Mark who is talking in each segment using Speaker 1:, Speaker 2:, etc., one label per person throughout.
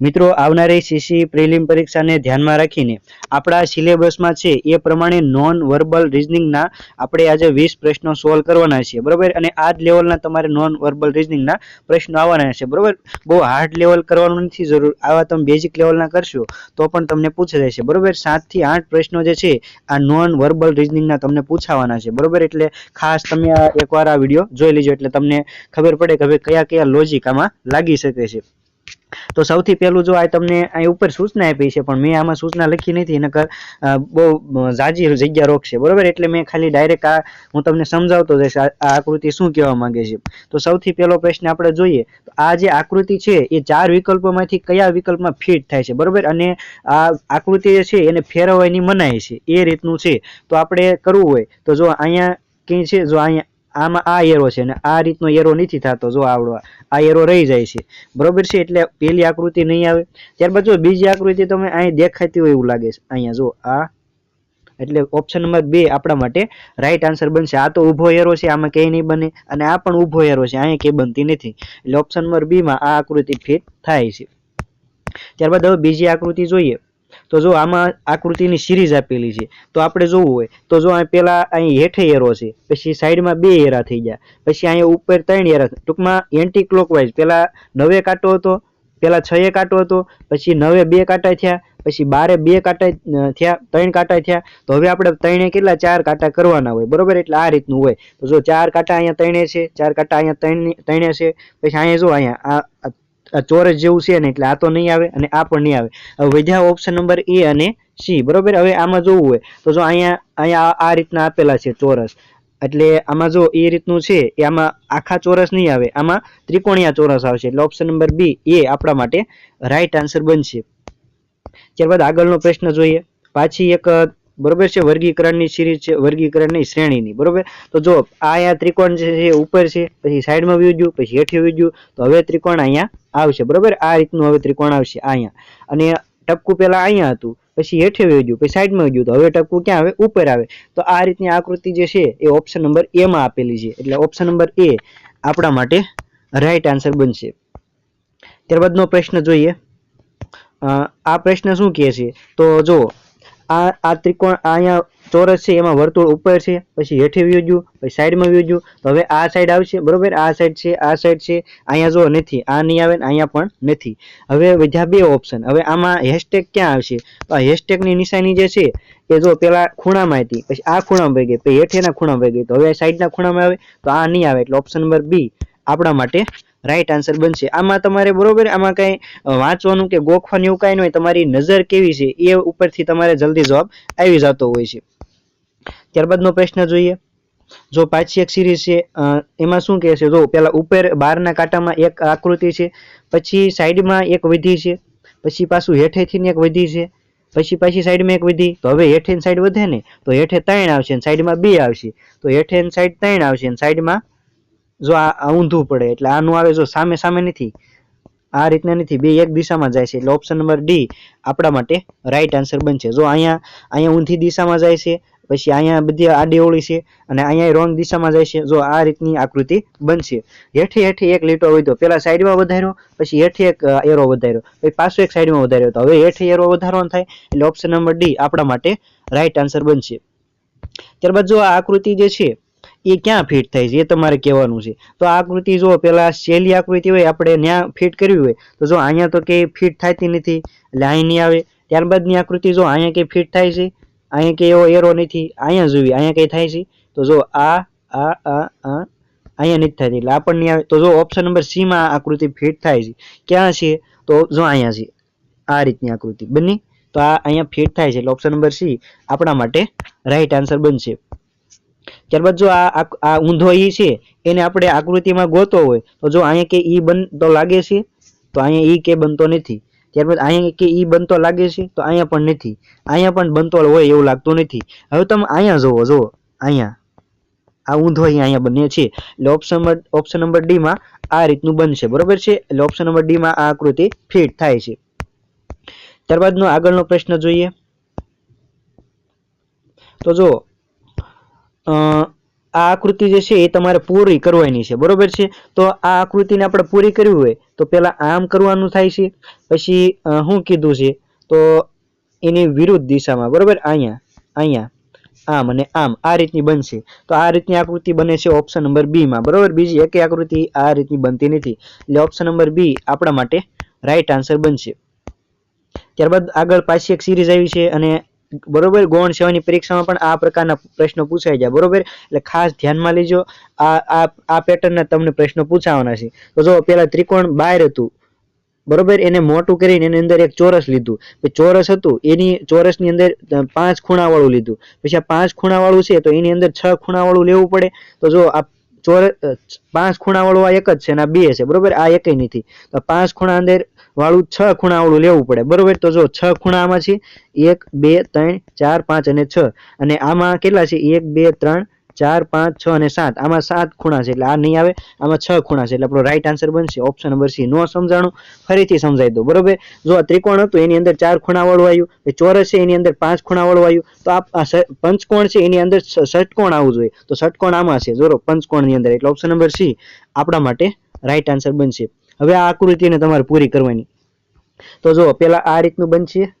Speaker 1: મિત્રો, આવનારી CC prelim પરીક્ષાને ધ્યાનમાં રાખીને આપણા સિલેબસમાં છે એ પ્રમાણે નોન વર્બલ રિઝનિંગના આપણે આજે વીસ પ્રશ્નો સોલ્વ કરવાના છે, બરોબર? અને આ જ લેવલના તમારે નોન વર્બલ રિઝનિંગના પ્રશ્નો આવવાના છે, બરોબર? બહુ હાર્ડ લેવલ કરવાનું નથી જરૂર. આવા તમે બેઝિક લેવલના કરશો તો પણ તમને પૂછાય છે, બરોબર? સાતથી આઠ પ્રશ્નો જે છે, આ નોન વર્બલ રિઝનિંગના તમને પૂછાવાના છે, બરોબર? એટલે ખાસ તમે આ એકવાર આ વીડિયો જોઈ લેજો, એટલે તમને ખબર પડે કે હવે કયા કયા લોજિક આમાં લાગી શકે છે. તો સૌથી પહેલું જો આ તમને અહીં ઉપર સૂચના આપી છે, પણ મેં આમાં સૂચના લખી નથી, નકર બહુ જાજી જગ્યા રોકશે, બરાબર? એટલે મેં ખાલી ડાયરેક્ટ આ, હું તમને સમજાવતો જઈશ, આ આકૃતિ શું કહેવા માંગે છે. તો સૌથી પહેલો પ્રશ્ન આપણે જોઈએ આ જે આકૃતિ છે, એ ચાર વિકલ્પોમાંથી કયા વિકલ્પમાં ફિટ થાય છે, બરોબર? અને આ આકૃતિ જે છે, એને ફેરવવાની મનાય છે, એ રીતનું છે. તો આપણે કરવું હોય, તો જો અહીંયા કંઈ છે, જો અહીંયા આમાં આ એરો છે અને આ રીતનો એરો નથી થતો જો આવડો આ એરો રહી જાય છે. બરોબર છે? એટલે પહેલી આકૃતિ નહીં આવે. ત્યારબાદ જો બીજી આકૃતિ તમે અહીં દેખાતી હોય એવું લાગે છે. અહીંયા જો આ. એટલે ઓપ્શન નંબર બે આપણા માટે રાઈટ આન્સર બનશે. આ તો ઊભો એરો છે, આમાં કંઈ નહીં બને. અને આ પણ ઊભો એરો છે, અહીંયા કંઈ બનતી નથી. એટલે ઓપ્શન નંબર બીમાં આ આકૃતિ ફિટ થાય છે. ત્યારબાદ હવે બીજી આકૃતિ જોઈએ. તો જો આમાં આકૃતિની સિરીઝ આપેલી છે, તો આપણે જોવું હોય, તો જો અહીં પેલા અહીં હેઠે એરો છે, પછી સાઈડમાં બે એરા થઈ ગયા, પછી અહીંયા ઉપર ત્રણ એરા ટૂંકમાં એન્ટી ક્લોકવાઇઝ પેલા નવે કાંટો હતો, પેલા છ એ કાંટો હતો, પછી નવે બે કાંટા થયા, પછી બારે બે કાંટા થયા, ત્રણ કાંટા થયા. તો હવે આપણે ત્રણે કેટલા? ચાર કાંટા કરવાના હોય, બરોબર? એટલે આ રીતનું હોય. તો જો ચાર કાંટા અહીંયા ત્રણે છે, ચાર કાંટા અહીંયા ત્રણ છે, પછી અહીંયા જો અહીંયા આ ચોરસ જેવું છે ને એટલે આ તો નહીં આવે અને આ પણ નહીં આવે. હવે વધ્યા ઓપ્શન નંબર એ અને સી બરોબર? હવે આમાં જોવું હોય તો જો અહીંયા અહીંયા આ- રીતના આપેલા છે ચોરસ. એટલે આમાં જો એ રીતનું છે, એ આમાં આખા ચોરસ નહીં આવે, આમાં ત્રિકોણીયા ચોરસ આવશે. એટલે ઓપ્શન નંબર બી એ આપણા માટે રાઈટ આન્સર બનશે. ત્યારબાદ આગળનો પ્રશ્ન જોઈએ. પાછી એક બરોબર છે? વર્ગીકરણની સિરીઝ છે, વર્ગીકરણની શ્રેણીની, બરોબર? તો જો આ અહીંયા ત્રિકોણ છે ઉપર છે, પછી સાઈડમાં વ્યૂ ગયું પછી હેઠે વ્યૂ ગયું તો હવે ત્રિકોણ અહીંયા આવશે, બરોબર? આ રીતનું હવે ત્રિકોણ આવશે અહીંયા. અને ટપકું પહેલાં અહીંયા હતું, પછી હેઠે વહી પછી સાઈડમાં ગયું તો હવે ટપકું ક્યાં આવે? ઉપર આવે. તો આ રીતની આકૃતિ જે છે એ ઓપ્શન નંબર એ માં આપેલી છે. એટલે ઓપ્શન નંબર એ આપણા માટે રાઈટ આન્સર બનશે. ત્યારબાદનો પ્રશ્ન જોઈએ. આ પ્રશ્ન શું કહે છે? તો જો આ આ ત્રિકોણ અહીંયા ચોરસ છે, એમાં વર્તુળ ઉપર છે, પછી હેઠે વ્યૂ પછી સાઈડમાં વ્યૂ તો હવે આ સાઈડ આવશે, બરોબર? આ સાઈડ છે, આ સાઈડ છે. અહીંયા જો નથી, આ નહીં આવે ને અહીંયા પણ નથી. હવે બીજા બે ઓપ્શન હવે આમાં હેશટેગ ક્યાં આવશે? તો આ હેશટેગની નિશાની જે છે, એ જો પેલા ખૂણામાં હતી, પછી આ ખૂણામાં વહી ગઈ, પછી હેઠેના ખૂણામાં વહી ગઈ. તો હવે સાઈડના ખૂણામાં આવે, તો આ નહીં આવે. એટલે ઓપ્શન નંબર બી આપણા માટે રાઈટ આન્સર બનશે. આમાં તમારે બરોબર, આમાં કઈ વાંચવાનું કે ગોખવાનું એવું કાંઈ નહીં તમારી નજર કેવી છે એ ઉપરથી તમારે જલ્દી જવાબ આવી જતો હોય છે. ત્યારબાદનો પ્રશ્ન જોઈએ. જો પાછી એક સિરીઝ છે એમાં શું કહે છે? જો પેલા ઉપર બારના કાંટામાં એક આકૃતિ છે, પછી સાઈડમાં એક વિધિ છે, પછી પાછું હેઠેથી એક વિધિ છે, પછી પાછી સાઈડમાં એક વિધિ. તો હવે હેઠે સાઈડ વધે ને, તો હેઠે ત્રણ આવશે સાઈડમાં બે આવશે. તો હેઠે સાઈડ ત્રણ આવશે સાઈડમાં જો આ ઊંધું પડે એટલે આનું આવે જો સામે સામે નથી, આ રીતના નથી, બે એક દિશામાં જાય છે એટલે ઓપ્શન નંબર ડી આપણા માટે રાઈટ આન્સર બનશે. જો અહીંયા અહીંયા ઊંધી દિશામાં જાય છે, પછી અહીંયા બધી આડી ઓળી છે અને અહીંયા રોંગ દિશામાં જાય છે, જો આ રીતની આકૃતિ બનશે. હેઠે હેઠે એક લીટો વધ્યો, પેલા સાઈડમાં વધાર્યો, પછી હેઠે એક એરો વધાર્યો, પછી પાછો એક સાઈડમાં વધાર્યો તો. હવે હેઠે એરો વધારવાનો થાય એટલે ઓપ્શન નંબર ડી આપણા માટે રાઈટ આન્સર બનશે. ત્યારબાદ જો આ આકૃતિ જે છે એ ક્યાં ફિટ થાય છે એ તમારે કહેવાનું છે. તો આકૃતિ જો પેલા સહેલી આકૃતિ હોય, આપણે ત્યાં ફિટ કરવી હોય, તો જો અહીંયા તો કે ફિટ થતી નથી, એટલે અહીં નહીં આવે. ત્યારબાદની આકૃતિ જો અહીંયા કંઈ ફિટ થાય છે, અહીંયા કંઈ એવો એરો નથી, અહીંયા જોવી અહીંયા કંઈ થાય છે, તો જો આ આ આ આ, અહીંયા નથી થતી, એટલે આપણને આવે તો જો ઓપ્શન નંબર સીમાં આકૃતિ ફિટ થાય છે, ક્યાં છે, તો જો અહીંયા છે, આ રીતની આકૃતિ, બની? તો આ અહીંયા ફિટ થાય છે, એટલે ઓપ્શન નંબર સી આપણા માટે રાઈટ આન્સર બનશે. ત્યારબાદ જો આ આ- ઊંધો ઈ છે, એને આપણે આકૃતિમાં ગોતો હોય, તો જો અહીંયા કે ઈ બનતો લાગે છે, તો અહીંયા ઈ કે બનતો નથી. ત્યારબાદ અહીંયા કે ઈ બનતો લાગે છે, તો અહીંયા પણ નથી. અહીંયા પણ બનતો હોય એવું લાગતું નથી. હવે તમે અહીંયા જુઓ જુઓ, અહીંયા. આ ઊંધો અહીંયા બને છે. એટલે ઓપ્શન નંબર ઓપ્શન નંબર ડીમાં આ રીતનું બનશે. બરોબર છે? એટલે ઓપ્શન નંબર ડીમાં આ આકૃતિ ફિટ થાય છે. ત્યારબાદનો આગળનો પ્રશ્ન જોઈએ. તો જો આ આકૃતિ જે છે એ તમારે પૂરી કરવાની છે, બરોબર છે? તો આ આકૃતિને આપણે પૂરી કરવી હોય તો પહેલાં આમ કરવાનું થાય છે, પછી શું કીધું છે, તો એની વિરુદ્ધ દિશામાં, બરોબર? અહીંયા અહીંયા, આમ અને આમ, આ રીતની બનશે. તો આ રીતની આકૃતિ બને છે ઓપ્શન નંબર બીમાં બરોબર? બીજી એકે આકૃતિ આ રીતની બનતી નથી. એટલે ઓપ્શન નંબર બી આપણા માટે રાઈટ આન્સર બનશે. ત્યારબાદ આગળ પાછી એક સિરીઝ આવી છે અને બરોબર? ગૌણ સેવાની પરીક્ષામાં પણ આ પ્રકારના પ્રશ્નો પૂછાઈ જાય. બરોબર? એટલે ખાસ ધ્યાનમાં લેજો, આ આ પેટર્નના તમને પ્રશ્નો પૂછાવાના છે. તો જો પેલા ત્રિકોણ બહાર હતું, બરોબર? એને મોટું કરીને એની અંદર એક ચોરસ લીધું. પછી ચોરસ હતું, એની ચોરસની અંદર પાંચ ખૂણાવાળું લીધું. પછી આ પાંચ ખૂણાવાળું છે, તો એની અંદર છ ખૂણાવાળું લેવું પડે. તો જો આ ચોરસ પાંચ ખૂણાવાળું આ એક જ છે અને આ બે છે. બરોબર? આ એકય નથી. તો પાંચ ખૂણા અંદર વાળું છ ખૂણાવાળું લેવું પડે. બરોબર? તો જો છ ખૂણા આમાં છે, એક, બે, ત્રણ, ચાર, પાંચ અને છ. અને આમાં કેટલા છે? એક, બે, ત્રણ, ચાર, પાંચ, છ અને સાત. આમાં સાત ખૂણા છે, એટલે આ નહીં આવે, આમાં છ ખૂણા છે, એટલે આપણો રાઈટ આન્સર બનશે. ઓપ્શન નંબર સી નો સમજાણું, ફરીથી સમજાવી દો બરોબર? જો આ ત્રિકોણ હતું, એની અંદર ચાર ખૂણા વાળું આવ્યું ચોરસ છે, એની અંદર પાંચ ખૂણાવાળું આવ્યું, તો આ પંચકોણ છે, એની અંદર ષટકોણ આવવું જોઈએ. તો ષટકોણ આમાં છે. જોરો, પંચકોણની અંદર. એટલે ઓપ્શન નંબર સી આપણા માટે રાઈટ આન્સર બનશે. હવે આ આકૃતિને તમારે પૂરી કરવાની. તો જો પેલા આ રીતનું બનશે,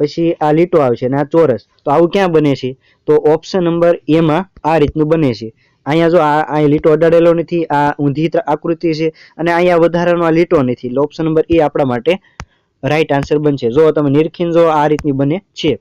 Speaker 1: પછી આ લીટો આવશે અને આ ચોરસ. તો આવું ક્યાં બને છે? તો ઓપ્શન નંબર એમાં આ રીતનું બને છે. અહીંયા જો આ અહીં લીટો અડાડેલો નથી, આ ઊંધી આકૃતિ છે, અને અહીંયા વધારાનો આ લીટો નથી. એટલે ઓપ્શન નંબર એ આપણા માટે રાઈટ આન્સર બનશે. જો તમે નિરખીન જો આ રીતની બને છે.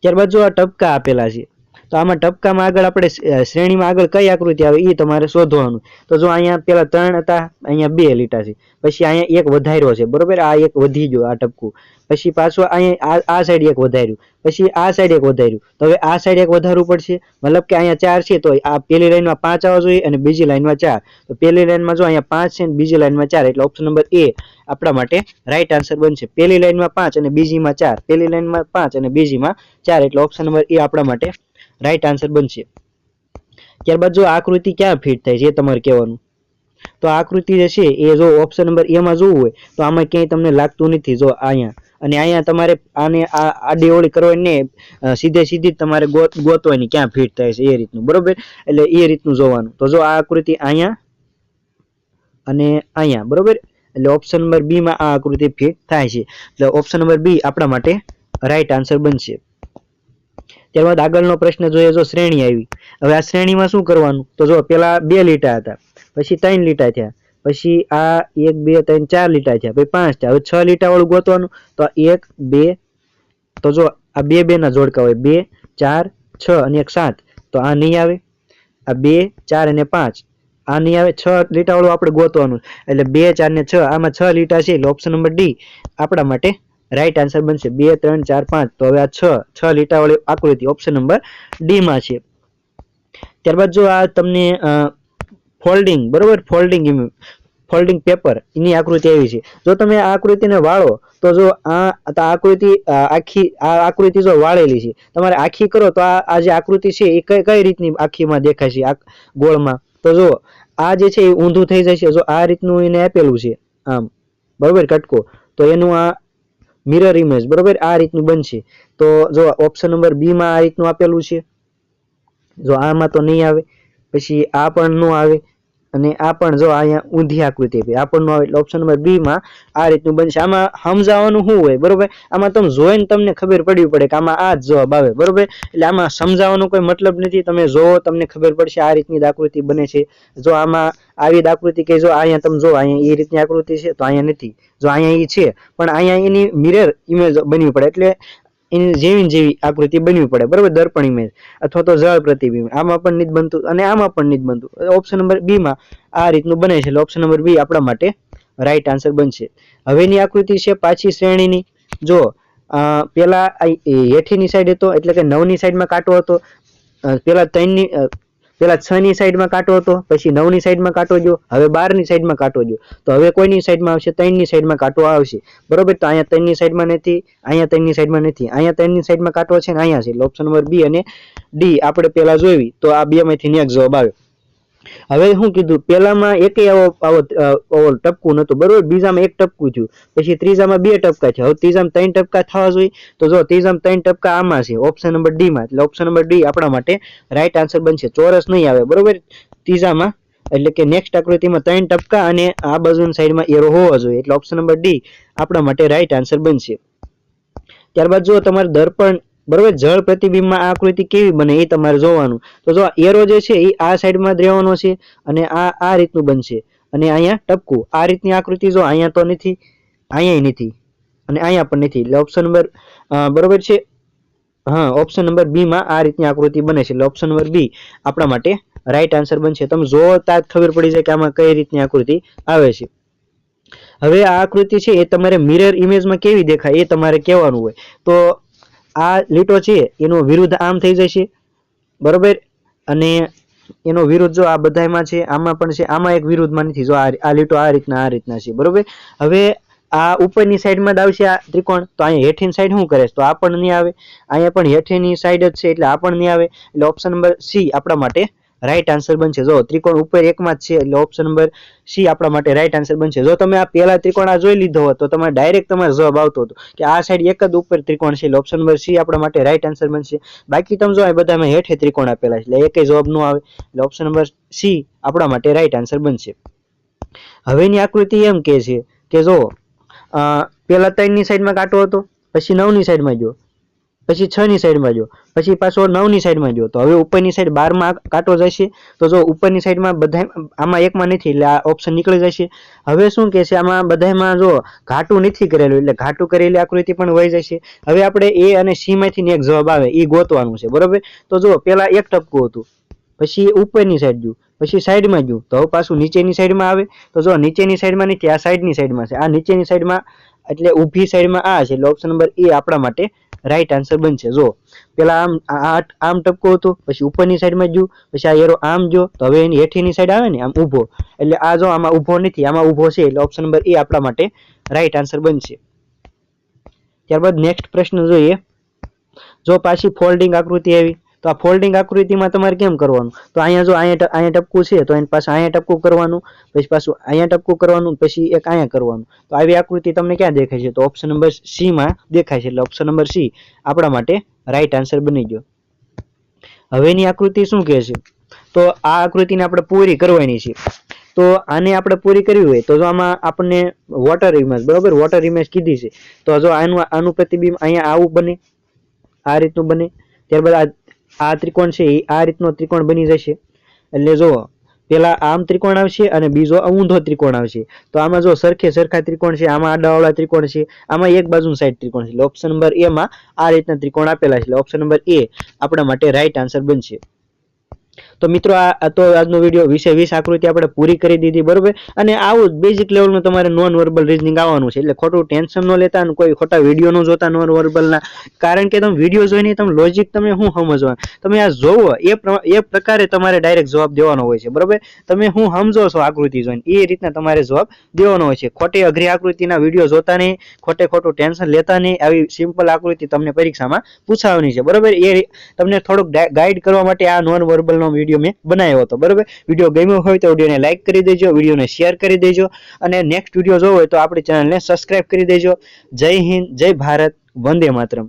Speaker 1: ત્યારબાદ જો આ ટપકા આપેલા છે. તો આમાં ટપકામાં આગળ આપણે શ્રેણીમાં આગળ કઈ આકૃતિ આવે એ તમારે શોધવાનું. તો જો અહીંયા પેલા ત્રણ હતા, અહીંયા બે લીટા છે. પછી અહીંયા એક વધાર્યો છે. બરોબર? આ એક વધી ગયો, આ ટપકું. પછી પાછો અહીંયા આ સાઈડ એક વધાર્યું. પછી આ સાઈડ એક વધાર્યું. તો હવે આ સાઈડ એક વધારવું પડશે. મતલબ કે અહીંયા ચાર છે, તો આ પેલી લાઈનમાં પાંચ આવવા જોઈએ અને બીજી લાઈનમાં ચાર. તો પેલી લાઈનમાં જો અહીંયા પાંચ છે અને બીજી લાઈનમાં ચાર, એટલે ઓપ્શન નંબર એ આપણા માટે રાઈટ આન્સર બનશે. પેલી લાઈનમાં પાંચ અને બીજીમાં ચાર. પેલી લાઈનમાં પાંચ અને બીજીમાં ચાર, એટલે ઓપ્શન નંબર એ આપણા માટે રાઈટ આન્સર બનશે. ત્યારબાદ જો આકૃતિ ક્યાં ફિટ થાય છે એ તમારે કહેવાનું. તો આકૃતિ જે છે એ જો ઓપ્શન નંબર એમાં જોવું હોય, તો આમાં ક્યાંય તમને લાગતું નથી જો અહીંયા. અને અહીંયા તમારે આને આ આડી ઓળી કરવાની સીધે સીધી તમારે ગોત, ગોતવાની ક્યાં ફિટ થાય છે એ રીતનું. બરોબર? એટલે એ રીતનું જોવાનું. તો જો આ આકૃતિ અહીંયા અને અહીંયા. બરોબર? એટલે ઓપ્શન નંબર બીમાં આ આકૃતિ ફિટ થાય છે. એટલે ઓપ્શન નંબર બી આપણા માટે રાઈટ આન્સર બનશે. ત્યારબાદ આગળનો પ્રશ્ન જોઈએ જો શ્રેણી આવી. હવે આ શ્રેણીમાં શું કરવાનું? તો જો પેલા બે લીટા હતા, પછી ત્રણ લીટા થયા, પછી આ એક, બે, ત્રણ, ચાર લીટા થયા, પછી પાંચ થયા. હવે છ લીટા વાળું ગોતવાનું, તો એક, બે, તો જો આ બે બે ના જોડકા હોય, બે, ચાર, છ અને એક સાત, તો આ નહીં આવે. આ બે, ચાર અને પાંચ, આ નહીં આવે. છ લીટા વાળું આપણે ગોતવાનું. એટલે બે, ચાર ને છ, આમાં છ લીટા છે, એટલે ઓપ્શન નંબર ડી આપણા માટે રાઈટ આન્સર બનશે. બે, ત્રણ, ચાર, પાંચ. તો હવે આ છ છ લીટાવાળી આકૃતિ ઓપ્શન નંબર ડીમાં છે. ત્યારબાદ જો આ તમને ફોલ્ડિંગ બરોબર? ફોલ્ડિંગ ફોલ્ડિંગ પેપર એની આકૃતિ આવી છે. જો તમે આ આકૃતિને વાળો, તો જો આ આકૃતિ આખી, આ આકૃતિ જો વાળેલી છે, તમારે આખી કરો, તો આ જે આકૃતિ છે, એ કઈ કઈ રીતની આખીમાં દેખાય છે? આ ગોળમાં. તો જો, આ જે છે, એ ઊંધું થઈ જશે. જો આ રીતનું એને આપેલું છે, આમ. બરોબર? કટકો. તો એનું આ મિરર ઇમેજ બરોબર? આ રીતનું બનશે. તો જો ઓપ્શન નંબર બી માં આ રીતનું આપેલું છે, જો આમાં તો નહીં આવે, પછી આ પણ નો આવે અને આ પણ જો અહીંયા ઊંધી આકૃતિ આપી. આ આવે એટલે ઓપ્શન નંબર બીમાં આ રીતનું બનશે. આમાં સમજાવવાનું શું હોય? બરોબર? આમાં તમે જોઈને તમને ખબર પડવી પડે કે આમાં આ જ જવાબ આવે. બરોબર? એટલે આમાં સમજાવવાનો કોઈ મતલબ નથી. તમે જોવો તમને ખબર પડશે આ રીતની આકૃતિ બને છે. જો આમાં આવી આકૃતિ કે જો અહીંયા તમે જો, અહીંયા એ રીતની આકૃતિ છે તો અહીંયા નથી. જો અહીંયા એ છે, પણ અહીંયા એની મિરર ઇમેજ બનવી પડે. એટલે એની જેવી જેવી આકૃતિ બનવી પડે, બરોબર? દર્પણ ઇમેજ અથવા તો જળ પ્રતિબિંબ. આમાં પણ નથી બનતું અને આમાં પણ નથી બનતું. ઓપ્શન નંબર બી માં આ રીતનું બને છે એટલે ઓપ્શન નંબર બી આપણા માટે રાઈટ આન્સર બનશે. હવેની આકૃતિ છે પાછી શ્રેણીની. જો પેલા હેઠીની સાઈડ હતો એટલે કે નવની સાઈડમાં કાંટો હતો. પેલા ત્રણની પેલા છ ની સાઈડમાં કાંટો હતો, પછી નવની સાઈડમાં કાંટો જો હવે બારની સાઈડમાં કાંટો જો તો હવે કોઈની સાઈડમાં આવશે? ત્રણની સાઈડમાં કાંટો આવશે. બરોબર? તો અહીંયા ત્રણની સાઈડમાં નથી, અહીંયા ત્રણની સાઈડમાં નથી. અહીંયા ત્રણની સાઈડમાં કાંટો છે ને અહીંયા છે. ઓપ્શન નંબર બી અને ડી આપણે પેલા જોઈ તો આ બે માંથી એક જવાબ આવે હવે શું કીધું પેલામાં એક આવો આવો આવો ટપકું નતું બરોબર? બીજામાં એક ટપકું થયું, પછી ત્રીજામાં બે ટપકા છે હવે ત્રીજામાં ત્રણ ટપકા થવા જોઈએ, તો જો ત્રીજામાં ત્રણ ટપકા આમાં છે ઓપ્શન નંબર ડી માં, એટલે ઓપ્શન નંબર ડી આપણા માટે રાઈટ આન્સર બનશે. ચોરસ નહીં આવે, બરોબર? ત્રીજામાં, એટલે કે નેક્સ્ટ આકૃતિમાં ત્રણ ટપકા અને આ બાજુની સાઈડમાં એરો હોવો જોઈએ, એટલે ઓપ્શન નંબર ડી આપણા માટે રાઈટ આન્સર બનશે. ત્યારબાદ જો તમારે દર્પણ બરોબર? જળ પ્રતિબિંબમાં આકૃતિ કેવી બને એ તમારે જોવાનું. તો જો એરો જે છે એ આ સાઈડમાં જ રહેવાનો છે અને આ આ રીતનું બનશે. અને અહીંયા ટપકું. આ રીતની આકૃતિ જો અહીંયા તો નથી અહીંયા નથી. અને અહીંયા પણ નથી. એટલે ઓપ્શન નંબર બરોબર છે? હા ઓપ્શન નંબર બી માં આ રીતની આકૃતિ બને છે. એટલે ઓપ્શન નંબર બી આપણા માટે રાઈટ આન્સર બનશે. તમે જોતા જ ખબર પડી જાય કે આમાં કઈ રીતની આકૃતિ આવે છે. હવે આ આકૃતિ છે એ તમારે મિરર ઇમેજમાં કેવી દેખાય એ તમારે કહેવાનું હોય. તો આ લીટો છે, એનો વિરુદ્ધ આમ થઈ જશે. બરોબર? અને એનો વિરુદ્ધ જો આ બધાયમાં છે, આમાં પણ છે, આમાં એક વિરુદ્ધમાં નથી. જો આ લીટો આ રીતના આ રીતના છે, બરોબર? હવે આ ઉપરની સાઈડમાં જ આવશે આ ત્રિકોણ. તો અહીંયા હેઠીની સાઈડ શું કરે તો આ પણ નહીં આવે. અહીંયા પણ હેઠીની સાઈડ જ છે, એટલે આ પણ નહીં આવે. એટલે ઓપ્શન નંબર સી આપણા માટે રાઈટ આન્સર બનશે. જો ત્રિકોણ ઉપર એકમાં જ છે, એટલે ઓપ્શન નંબર સી આપણા માટે રાઈટ આન્સર બનશે. જો તમે આ પહેલા ત્રિકોણ આ જોઈ લીધો હોત, તો તમારે ડાયરેક્ટ તમારો જવાબ આવતો હતો કે આ સાઈડ એક જ ઉપર ત્રિકોણ છે, એટલે ઓપ્શન નંબર સી આપણા માટે રાઈટ આન્સર બનશે. બાકી તમે જો આ બધામાં હેઠે ત્રિકોણ આપેલા છે, એટલે એકેય જવાબ ન આવે, એટલે ઓપ્શન નંબર સી આપણા માટે રાઈટ આન્સર બનશે. હવેની આકૃતિ એમ કે છે કે જો પેલા ત્રણની સાઈડમાં કાંટો હતો, પછી નવની સાઈડમાં જો પછી છ ની સાઈડમાં જો પછી પાછો નવની સાઈડમાં જો તો હવે ઉપરની સાઈડ બારમાં કાંટો જશે. તો જો ઉપરની સાઈડમાં બધા આમાં એકમાં નથી, એટલે આ ઓપ્શન નીકળી જશે. હવે શું કે છે, આમાં બધામાં જો ઘાટું નથી કરેલું, એટલે ઘાટું કરેલી આકૃતિ પણ વહી જશે. હવે આપણે એ અને સી માંથી એક જવાબ આવે એ ગોતવાનું છે, બરોબર? તો જો પેલા એક ટપકું હતું, પછી ઉપરની સાઈડ જો પછી સાઈડમાં જો તો પાછું નીચેની સાઈડમાં આવે. તો જો નીચેની સાઈડમાં નથી, આ સાઈડની સાઈડમાં છે. આ નીચેની સાઈડમાં એટલે ઊભી સાઈડમાં આ છે, એટલે ઓપ્શન નંબર એ આપણા માટે રાઈટ આન્સર બનશે. જો, પેલા આમ આમ ટપકો હતો, પછી ઉપરની સાઈડમાં જો પછી આ એરો આમ જો તો હવે એની હેઠીની સાઈડ આવે ને, આમ ઊભો. એટલે આ જો આમાં ઊભો નથી, આમાં ઊભો છે, એટલે ઓપ્શન નંબર એ આપણા માટે રાઈટ આન્સર બનશે. ત્યારબાદ નેક્સ્ટ પ્રશ્ન જોઈએ. જો પાછી ફોલ્ડિંગ આકૃતિ આવી તો આ ફોલ્ડિંગ આકૃતિમાં તમારે કેમ કરવાનું? તો અહીંયા જો અહીંયા અહીંયા ટપકું છે, તો એની પાસે અહીંયા ટપકું કરવાનું, પછી પાછું અહીંયા ટપકું કરવાનું, પછી એક અહીંયા કરવાનું. તો આવી આકૃતિ તમને ક્યાં દેખાય છે? તો ઓપ્શન નંબર સીમાં દેખાય છે, એટલે ઓપ્શન નંબર સી આપણા માટે રાઈટ આન્સર બની ગયો. હવેની આકૃતિ શું કહે છે? તો આ આકૃતિને આપણે પૂરી કરવાની છે. તો આને આપણે પૂરી કરવી હોય તો જો આમાં આપણને વોટર ઇમેજ બરોબર? વોટર ઇમેજ કીધી છે. તો જો આનું આનું પ્રતિબિંબ અહીંયા આવું બને, આ રીતનું બને. ત્યારબાદ આ આ ત્રિકોણ છે, એ આ રીતનો ત્રિકોણ બની જશે. એટલે જો પેલા આમ ત્રિકોણ આવશે અને બીજો ઊંધો ત્રિકોણ આવશે. તો આમાં જો સરખે સરખા ત્રિકોણ છે, આમાં આડાવાળા ત્રિકોણ છે, આમાં એક બાજુ સાઈડ ત્રિકોણ છે. એટલે ઓપ્શન નંબર એ માં આ રીતના ત્રિકોણ આપેલા છે. એટલે ઓપ્શન નંબર એ આપણા માટે રાઈટ આન્સર બનશે. તો મિત્રો, આ તો આજનો વીડિયો વીસે વીસ આકૃતિ આપણે પૂરી કરી દીધી, બરોબર? અને આવું બેઝિક લેવલનું તમારે નોન વર્બલ રીઝનિંગ આવવાનું છે. એટલે ખોટું ટેન્શન ન લેતા અને કોઈ ખોટા વીડિયો ન જોતા નોન વર્બલના કારણ કે તમે વીડિયો જોઈને તમે લોજિક તમે શું સમજવા? તમે આ જોવો, એ પ્રકારે તમારે ડાયરેક્ટ જવાબ દેવાનો હોય છે, બરોબર? તમે હું સમજો છો આકૃતિ જોઈને? એ રીતના તમારે જવાબ દેવાનો હોય છે. ખોટી અઘરી આકૃતિના વીડિયો જોતા નહીં, ખોટે ખોટું ટેન્શન લેતા નહીં, આવી સિમ્પલ આકૃતિ તમને પરીક્ષામાં પૂછાવાની છે, બરોબર? એ તમને થોડુંક ગાઈડ કરવા માટે આ નોન વર્બલનો વીડિયો મેં બનાવ્યો હતો. બરોબર? વીડિયો ગમ્યો હોય તો વિડીયોને લાઇક કરી દેજો, વિડીયોને શેર કરી દેજો અને નેક્સ્ટ વીડિયો જોવો હોય તો આપણી ચેનલને સબસ્ક્રાઇબ કરી દેજો. જય હિન્દ, જય ભારત, વંદે માતરમ.